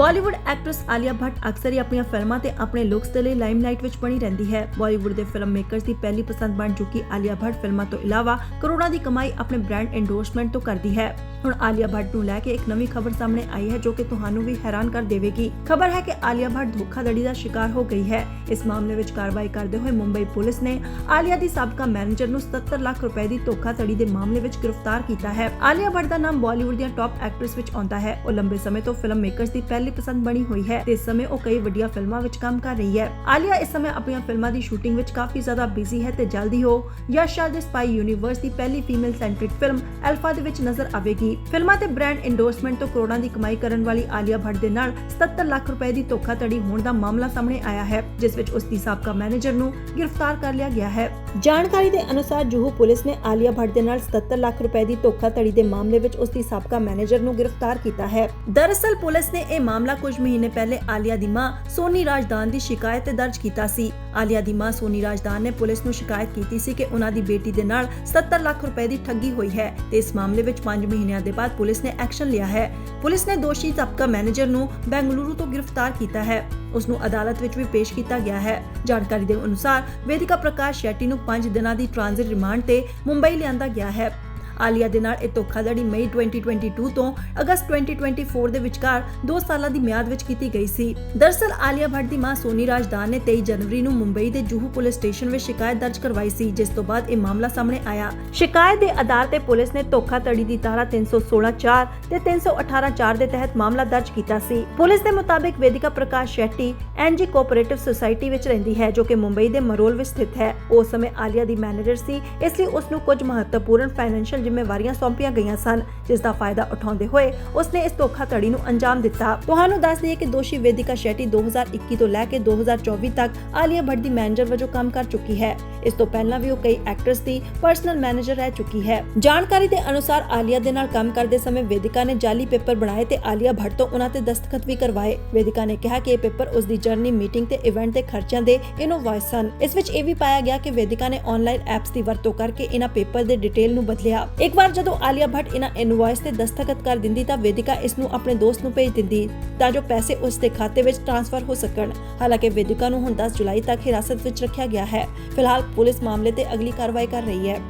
Bollywood actress Alia Bhatt ਅਕਸਰ ਹੀ ਆਪਣੀਆਂ ਫਿਲਮਾਂ ਤੇ ਆਪਣੇ ਲੁੱਕਸ ਦੇ ਲਈ ਲਾਈਮਲਾਈਟ ਵਿੱਚ ਬਣੀ ਰਹਿੰਦੀ ਹੈ। ਬਾਲੀਵੁੱਡ ਦੇ ਫਿਲਮ ਮੇਕਰਸ ਦੀ ਪਹਿਲੀ ਪਸੰਦ ਬਣ ਚੁੱਕੀ ਆਲੀਆ ਭੱਟ ਫਿਲਮਾਂ ਤੋਂ ਇਲਾਵਾ ਕਰੋੜਾਂ ਦੀ ਕਮਾਈ ਆਪਣੇ ਬ੍ਰਾਂਡ ਐਂਡੋਰਸਮੈਂਟ ਤੋਂ ਕਰਦੀ ਹੈ। ਹੁਣ ਆਲੀਆ ਭੱਟ ਨੂੰ ਲੈ ਕੇ ਇੱਕ ਨਵੀਂ ਖਬਰ ਸਾਹਮਣੇ ਆਈ ਹੈ ਜੋ ਕਿ ਤੁਹਾਨੂੰ ਵੀ ਹੈਰਾਨ ਕਰ ਦੇਵੇਗੀ। ਖਬਰ ਹੈ ਕਿ ਆਲੀਆ ਭੱਟ ਧੋਖਾਧੜੀ ਦਾ ਸ਼ਿਕਾਰ ਹੋ ਗਈ ਹੈ। ਇਸ ਮਾਮਲੇ ਵਿੱਚ ਕਾਰਵਾਈ ਕਰਦੇ ਹੋਏ ਮੁੰਬਈ ਪੁਲਿਸ ਨੇ ਆਲੀਆ ਦੀ ਸਾਬਕਾ ਮੈਨੇਜਰ ਨੂੰ 77 ਲੱਖ ਰੁਪਏ ਦੀ ਧੋਖਾਧੜੀ ਦੇ ਮਾਮਲੇ ਵਿੱਚ ਗ੍ਰਿਫਤਾਰ ਕੀਤਾ ਹੈ। ਆਲੀਆ ਭੱਟ ਦਾ ਨਾਮ ਬਾਲੀਵੁੱਡ ਦੀਆਂ ਟੌਪ ਐਕਟਰਸ ਵਿੱਚ ਆਉਂਦਾ ਹੈ। ਉਹ ਲੰਬੇ ਸਮੇਂ ਤੋਂ ਫਿਲਮ ਮੇਕਰਸ ਦੀ ਪਹਿਲੀ ਪਸੰਦ ਬਣੀ ਹੋਈ ਹੈ ਤੇ ਇਸ ਸਮੇਂ ਉਹ ਕਈ ਵੱਡੀਆਂ ਫਿਲਮਾਂ ਵਿੱਚ ਕੰਮ ਕਰ ਰਹੀ ਹੈ। ਆਲੀਆ, ਇਸ ਸਮੇਂ ਆਪਣੀਆਂ ਫਿਲਮਾਂ ਦੀ ਸ਼ੂਟਿੰਗ ਵਿੱਚ ਕਾਫੀ ਜ਼ਿਆਦਾ ਬਿਜ਼ੀ ਹੈ ਤੇ ਜਲਦੀ ਉਹ ਯਸ਼ ਸ਼ਾਹ ਦੇ ਸਪਾਈ ਯੂਨੀਵਰਸ ਦੀ ਪਹਿਲੀ ਫੀਮੇਲ ਸੈਂਟਰਿਕ ਫਿਲਮ ਅਲਫਾ ਦੇ ਵਿੱਚ ਨਜ਼ਰ ਆਵੇਗੀ। ਫਿਲਮਾਂ ਤੇ ਬ੍ਰਾਂਡ ਐਂਡੋਰਸਮੈਂਟ ਤੋਂ ਕਰੋੜਾਂ ਦੀ ਕਮਾਈ ਕਰਨ ਵਾਲੀ ਆਲੀਆ ਭੱਟ ਦੇ ਨਾਲ 77 ਲੱਖ ਰੁਪਏ ਦੀ ਧੋਖਾਧੜੀ ਹੋਣ ਦਾ ਮਾਮਲਾ ਸਾਹਮਣੇ ਆਇਆ ਹੈ, ਜਿਸ ਵਿੱਚ ਉਸ ਦੀ ਸਾਬਕਾ ਮੈਨੇਜਰ ਨੂੰ ਗ੍ਰਿਫਤਾਰ ਕਰ ਲਿਆ ਗਿਆ ਹੈ। ਜਾਣਕਾਰੀ ਦੇ ਅਨੁਸਾਰ ਜੂਹੂ ਪੁਲਿਸ ਨੇ ਆਲੀਆ ਭੱਟ ਦੇ ਨਾਲ 77 ਲੱਖ ਰੁਪਏ ਦੀ ਧੋਖਾਧੜੀ ਦੇ ਮਾਮਲੇ ਵਿੱਚ ਉਸ ਦੀ ਸਾਬਕਾ ਮੈਨੇਜਰ ਨੂੰ ਗ੍ਰਿਫਤਾਰ ਕੀਤਾ ਹੈ। ਦਰਅਸਲ ਪੁਲਿਸ ਨੇ ਇਹ ਮਾਮਲਾ ਕੁਝ ਮਹੀਨੇ ਪਹਿਲੇ ਆਲੀਆ ਦੀ ਮਾਂ ਸੋਨੀ ਰਾਜਦਾਨ ਦੀ ਸ਼ਿਕਾਇਤ ਤੇ ਦਰਜ ਕੀਤਾ ਸੀ। ਆਲੀਆ ਦੀ ਮਾਂ ਸੋਨੀ ਰਾਜਦਾਨ ਨੇ ਪੁਲਿਸ ਨੂੰ ਸ਼ਿਕਾਇਤ ਕੀਤੀ ਸੀ ਕਿ ਉਹਨਾਂ ਦੀ ਬੇਟੀ ਦੇ ਨਾਲ 70 ਲੱਖ ਰੁਪਏ ਦੀ ਠੱਗੀ ਹੋਈ ਹੈ ਤੇ ਇਸ ਮਾਮਲੇ ਵਿੱਚ 5 ਮਹੀਨਿਆਂ ਦੇ ਬਾਅਦ ਪੁਲਿਸ ਨੇ ਐਕਸ਼ਨ ਲਿਆ ਹੈ। ਪੁਲਿਸ ਨੇ ਦੋਸ਼ੀ ਸਾਬਕਾ ਮੈਨੇਜਰ ਨੂੰ ਬੈਂਗਲੁਰੂ ਤੋਂ ਗ੍ਰਿਫਤਾਰ ਕੀਤਾ ਹੈ। ਉਸ ਨੂੰ ਅਦਾਲਤ ਵਿੱਚ ਵੀ ਪੇਸ਼ ਕੀਤਾ ਗਿਆ ਹੈ। ਜਾਣਕਾਰੀ ਦੇ ਅਨੁਸਾਰ ਵੇਦਿਕਾ ਪ੍ਰਕਾਸ਼ ਸ਼ੈਟੀ ਨੂੰ 5 ਦਿਨਾਂ ਦੀ ਟ੍ਰਾਂਜ਼ਿਟ ਰਿਮਾਂਡ ਤੇ ਮੁੰਬਈ ਲਿਆਂਦਾ ਗਿਆ ਹੈ। ਆਲੀਆ ਦੇ ਨਾਲ ਇਹ ਧੋਖਾਧੜੀ ਮਈ 2022 ਤੋਂ ਅਗਸਤ 2024 ਦੇ ਵਿਚਕਾਰ 2 ਸਾਲਾਂ ਦੀ ਮਿਆਦ ਵਿੱਚ ਕੀਤੀ ਗਈ ਸੀ। ਦਰਸਲ ਆਲੀਆ ਭੱਟ ਦੀ ਮਾਂ ਸੋਨੀ ਰਾਜਦਾਨ ਨੇ 23 ਜਨਵਰੀ ਨੂੰ ਮੁੰਬਈ ਦੇ ਜੂਹੂ ਪੁਲਿਸ ਸਟੇਸ਼ਨ ਵਿੱਚ ਸ਼ਿਕਾਇਤ ਦਰਜ ਕਰਵਾਈ ਸੀ, ਜਿਸ ਤੋਂ ਬਾਅਦ ਇਹ ਮਾਮਲਾ ਸਾਹਮਣੇ ਆਇਆ। ਸ਼ਿਕਾਇਤ ਦੇ ਆਧਾਰ ਤੇ ਪੁਲਿਸ ਨੇ ਧੋਖਾਧੜੀ ਦੀ ਧਾਰਾ 316-4 ਤੇ 318-4 ਦੇ ਤਹਿਤ ਮਾਮਲਾ ਦਰਜ ਕੀਤਾ ਸੀ। ਪੁਲਿਸ ਦੇ ਮੁਤਾਬਿਕ Vedika Prakash Shetty NG cooperative society ਵਿੱਚ ਰਹਿੰਦੀ ਹੈ, ਜੋ ਕਿ ਮੁੰਬਈ ਦੇ ਮਰੋਲ ਵਿੱਚ ਸਥਿਤ ਹੈ। ਉਸ ਸਮੇਂ ਆਲੀਆ ਦੀ ਮੈਨੇਜਰ ਸੀ, ਇਸ ਲਈ ਉਸ ਨੂੰ ਕੁਝ ਮਹੱਤਵਪੂਰਨ ਫਾਈਨੈਂਸ਼ੀਅਲ ਜ਼ਿੰਮੇਵਾਰੀਆਂ ਸੌਂਪੀਆਂ ਗਈਆਂ ਸਨ, ਜਿਸ ਦਾ ਫਾਇਦਾ ਉਠਾਉਂਦੇ ਹੋਏ ਉਸਨੇ ਇਸ ਧੋਖਾਧੜੀ ਨੂੰ ਅੰਜਾਮ ਦਿੱਤਾ। ਤੁਹਾਨੂੰ ਦੱਸ ਦਈਏ ਕਿ ਦੋਸ਼ੀ ਵੇਦਿਕਾ ਸ਼ੈਟੀ 2021 ਤੋਂ ਲੈ ਕੇ 2024 ਤੱਕ ਆਲੀਆ ਭੱਟ ਦੀ ਮੈਨੇਜਰ ਵਜੋਂ ਕੰਮ ਕਰ ਚੁੱਕੀ ਹੈ। ਇਸ ਤੋਂ ਪਹਿਲਾਂ ਵੀ ਉਹ ਕਈ ਐਕਟਰਸ ਦੀ ਪਰਸਨਲ ਮੈਨੇਜਰ ਰਹਿ ਚੁੱਕੀ ਹੈ। ਜਾਣਕਾਰੀ ਦੇ ਅਨੁਸਾਰ ਆਲੀਆ ਦੇ ਨਾਲ ਕੰਮ ਕਰਦੇ ਸਮੇਂ ਵੇਦਿਕਾ ਨੇ ਜਾਲੀ ਪੇਪਰ ਬਣਾਏ ਤੇ ਆਲੀਆ ਭੱਟ ਤੋਂ ਉਹਨਾਂ ਤੇ ਦਸਤਖਤ ਵੀ ਕਰਵਾਏ। ਵੇਦਿਕਾ ਨੇ ਕਿਹਾ ਕਿ ਇਹ ਪੇਪਰ ਉਸ ਦੀ ਜਰਨੀ ਮੀਟਿੰਗ ਤੇ ਇਵੈਂਟ ਦੇ ਖਰਚਿਆਂ ਦੇ ਇਨੋਵਾਇਸ ਸਨ। ਇਸ ਵਿੱਚ ਇਹ ਵੀ ਪਾਇਆ ਗਿਆ ਕਿ ਵੇਦਿਕਾ ਨੇ ਆਨਲਾਈਨ ਐਪਸ ਦੀ ਵਰਤੋਂ ਕਰਕੇ ਇਹਨਾਂ ਪੇਪਰ ਦੇ ਡਿਟੇਲ ਨੂੰ ਬਦਲਿਆ। ਇੱਕ ਵਾਰ ਜਦੋਂ ਆਲਿਆ ਭੱਟ ਇਹਨਾਂ ਇਨਵੌਇਸ ਤੇ ਦਸਤਖਤ ਕਰ ਦਿੰਦੀ ਤਾਂ ਵੇਦਿਕਾ ਇਸ ਨੂੰ ਆਪਣੇ ਦੋਸਤ ਨੂੰ ਭੇਜ ਦਿੰਦੀ ਤਾਂ ਜੋ ਪੈਸੇ ਉਸ ਦੇ ਖਾਤੇ ਵਿੱਚ ਟ੍ਰਾਂਸਫਰ ਹੋ ਸਕਣ। ਹਾਲਾਂਕਿ ਵੇਦਿਕਾ ਨੂੰ ਹੁਣ 10 ਜੁਲਾਈ ਤੱਕ ਹਿਰਾਸਤ ਵਿੱਚ ਰੱਖਿਆ ਗਿਆ ਹੈ। ਫਿਲਹਾਲ ਪੁਲਿਸ ਮਾਮਲੇ ਤੇ ਅਗਲੀ ਕਾਰਵਾਈ ਕਰ ਰਹੀ ਹੈ।